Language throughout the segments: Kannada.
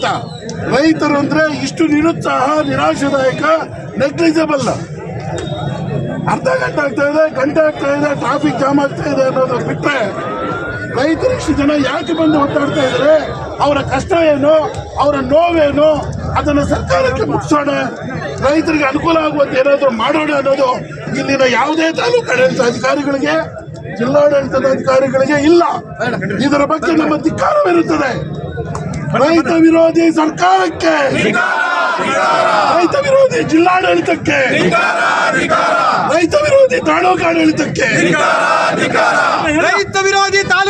ಅಂತ. ರೈತರು ಅಂದರೆ ಇಷ್ಟು ನಿರುತ್ಸಾಹ, ನಿರಾಶಾದಾಯಕ ನೆಗ್ಲಿಜಬಲ್ ಅರ್ಧ ಗಂಟೆ ಆಗ್ತಾ ಇದೆ, ಗಂಟೆ ಆಗ್ತಾ ಇದೆ ಟ್ರಾಫಿಕ್ ಜಾಮ್ ಆಗ್ತಾ ಇದೆ ಅನ್ನೋದು ಬಿಟ್ಟರೆ ರೈತರು ಇಷ್ಟು ಜನ ಯಾಕೆ ಬಂದು ಒತ್ತಾಡ್ತಾ ಇದ್ದಾರೆ ಅವರ ಕಷ್ಟ ಏನು? ಅವರ ನೋವೇನು? ಅದನ್ನು ಸರ್ಕಾರಕ್ಕೆ ಮುಗಿಸೋಣ ರೈತರಿಗೆ ಅನುಕೂಲ ಆಗುವಂತೆ ಏನಾದರೂ ಮಾಡೋಣ ಅನ್ನೋದು ಇಲ್ಲಿನ ಯಾವುದೇ ತಾಲೂಕು ಆಡಳಿತ ಅಧಿಕಾರಿಗಳಿಗೆ, ಜಿಲ್ಲಾಡಳಿತದ ಅಧಿಕಾರಿಗಳಿಗೆ ಇಲ್ಲ. ಇದರ ಬಗ್ಗೆ ನಮ್ಮ ಧಿಕ್ಕಾರವಿರುತ್ತದೆ. ರೈತ ವಿರೋಧಿ ಸರ್ಕಾರಕ್ಕೆ. ರೈತ ವಿರೋಧಿ ಜಿಲ್ಲಾಡಳಿತಕ್ಕೆ. ರೈತ ವಿರೋಧಿ ತಾಲೂಕಾಡಳಿತಕ್ಕೆ. ರೈತ ವಿರೋಧಿ ತಾಲೂಕು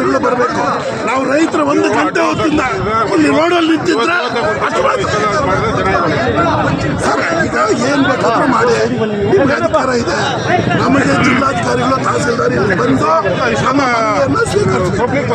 ಜಿಲ್ಲಾಧಿಕಾರಿಗಳು ಬರಬೇಕು. ನಾವು ರೈತರು ಒಂದು ಗಂಟೆ ಹೊತ್ತಿಂದ ಇಲ್ಲಿ ರೋಡಲ್ಲಿ ನಿಂತಿದ್ರೆ. ಸರ್ ಈಗ ಏನ್ ಬೇಕಾದ್ರೂ ಮಾಡಿ. ನಿಮ್ಗೆ ಅಧಿಕಾರ ಇದೆ. ನಮಗೆ ಜಿಲ್ಲಾಧಿಕಾರಿಗಳು ತಹಸೀಲ್ದಾರ್ ಇಲ್ಲಿ ಬಂದು ಸ್ವೀಕರಿಸಿ ಸ್ವೀಕರಿಸಬೇಕು.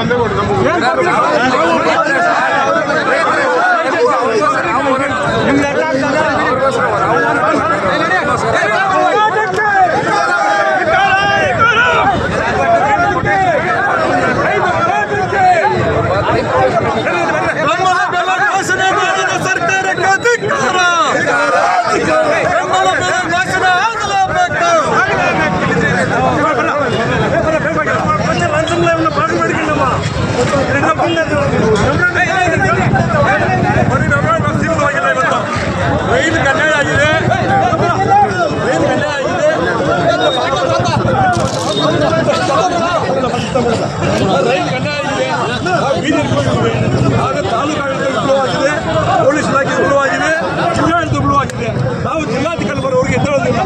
ತಾಲೂಕು ಆಡಳಿತ ಪೊಲೀಸ್ ಇಲಾಖೆ ವಿಫಲವಾಗಿದೆ ಜಿಲ್ಲಾಡಳಿತ ವಿಫಲವಾಗಿದೆ ನಾವು ಜಿಲ್ಲಾಧಿಕಾರಿ ಬರೋರಿಗೆ ಎದ್ದೇಳೋದಿಲ್ಲ.